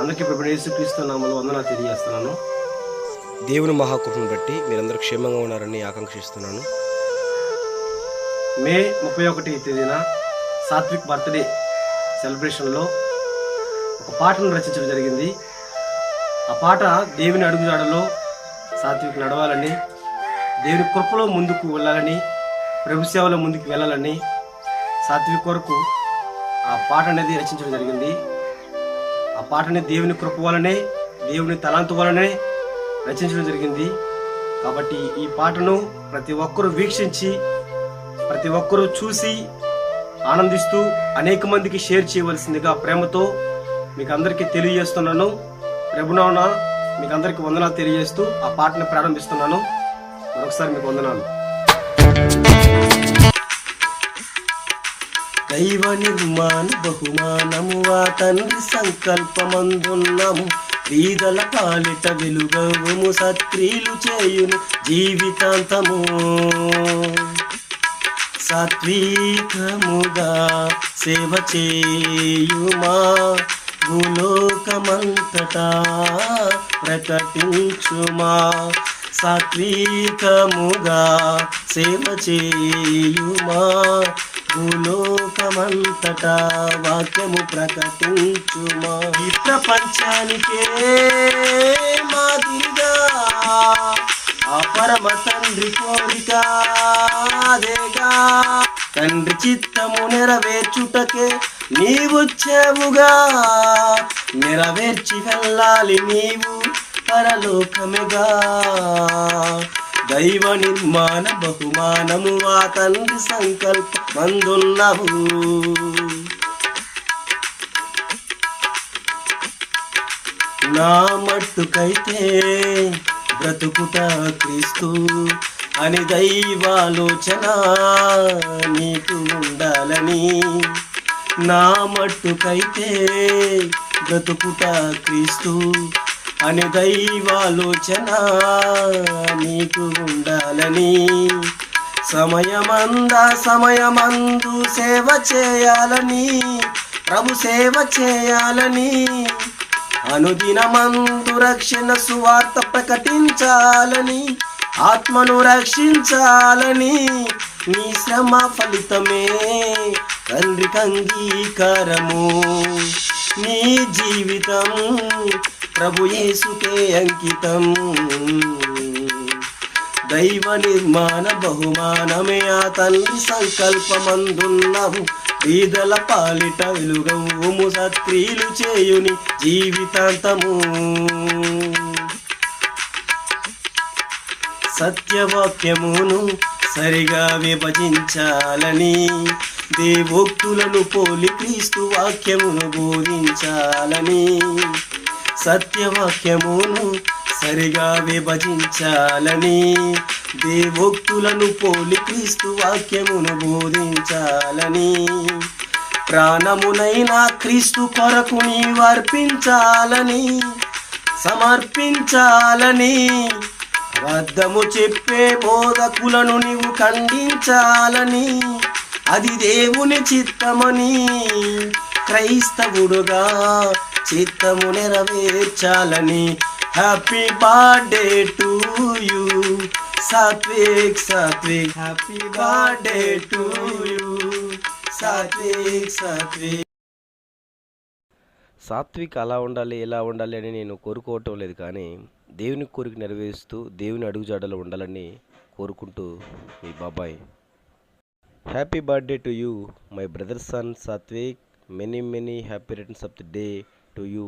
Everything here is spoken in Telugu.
అందరికీ ఇప్పుడు యేసుక్రీస్తు నామలు వందనాలు తెలియజేస్తున్నాను. దేవుని మహాకృపను బట్టి మీరందరూ క్షేమంగా ఉన్నారని ఆకాంక్షిస్తున్నాను. మే ముప్పై ఒకటి తేదీన సాత్విక్ బర్త్డే సెలబ్రేషన్లో ఒక పాటను రచించడం జరిగింది. ఆ పాట దేవుని అడుగుజాడలో సాత్విక్ నడవాలని దేవుని కృపలో ముందుకు వెళ్ళాలని ప్రభు సేవలో ముందుకు వెళ్ళాలని సాత్విక్ కొరకు ఆ పాట అనేది రచించడం జరిగింది. ఆ పాటని దేవుని కృప వలనే దేవుని తలాంతు వలనే రచించడం జరిగింది. కాబట్టి ఈ పాటను ప్రతి ఒక్కరూ వీక్షించి ప్రతి ఒక్కరూ చూసి ఆనందిస్తూ అనేక మందికి షేర్ చేయవలసిందిగా ప్రేమతో మీకు అందరికీ తెలియజేస్తున్నాను. ప్రభునాన మీకు అందరికీ వందనాలు తెలియజేస్తూ ఆ పాటను ప్రారంభిస్తున్నాను. మరొకసారి మీకు వందనాలు. దైవ నిర్మాణ బహుమానము వా తండ్రి సంకల్పమందున్నాము. వీదల పాలిట వెలుగవుము సత్క్రియలు చేయును జీవితాంతము. సాత్వికముగా సేవ చేయుమా? భూలోకమంతటా ప్రకటించుమా? సాత్వికముగా సేవ చేయుమా? ప్రపంచమంతటా వాక్యము ప్రకటించుమా. ఈ ప్రపంచానికే మాదిరిగా ఆ పరమ తండ్రి కోరిక అదేగా. తండ్రి చిత్తము నెరవేర్చుటకే నీవుచ్చావుగా. నెరవేర్చి వెళ్ళాలి నీవు పరలోకముగా. దైవ నిర్మాణ బహుమానము ఆ తండ్రి సంకల్ప మందున్నవు. నా మట్టుకైతే బ్రతుకుట క్రీస్తు అని దైవాలోచన నీకు ఉండాలని. నా మట్టుకైతే బ్రతుకుట క్రీస్తు అని దైవాలోచన నీకు ఉండాలని. సమయమంద సమయమందు సేవ చేయాలని ప్రభు సేవ చేయాలని. అనుదినమందు రక్షణ సువార్త ప్రకటించాలని ఆత్మను రక్షించాలని. నీ శ్రమ ఫలితమే తండ్రికి అంగీకారము. నీ జీవితం ప్రభుయేసుకే అంకితం. దైవ నిర్మాణ బహుమానమే ఆ తల్లి సంకల్పమందున్నవు. బీదల పాలిట వెలుగవు సత్క్రియలు చేయుని జీవితాంతము. సత్యవాక్యమును సరిగా విభజించాలని దేవోక్తులను పోలి క్రీస్తు వాక్యమును బోధించాలని సత్యవాక్యమును సరిగా విభజించాలని దేవోక్తులను పోలి క్రీస్తు వాక్యమును బోధించాలని ప్రాణమునైనా క్రీస్తు కొరకు నీవర్పించాలని సమర్పించాలని అబద్ధము చెప్పే బోధకులను నీవు ఖండించాలని అది దేవుని చిత్తమని క్రైస్తవుడుగా చిత్తము నెరవేర్చాలని happy birthday to you Satvik Satvik. Happy birthday to you Satvik Satvik. Satvik అలా ఉండాలి ఇలా ఉండాలి అని నేను కోరుకోవటం లేదు కానీ దేవుని కోరిక నెరవేరుస్తూ దేవుని అడుగుజాడలో ఉండాలని కోరుకుంటూ మీ బాబాయ్. Happy birthday to you my brother son Satvik. Many many happy returns of the day to you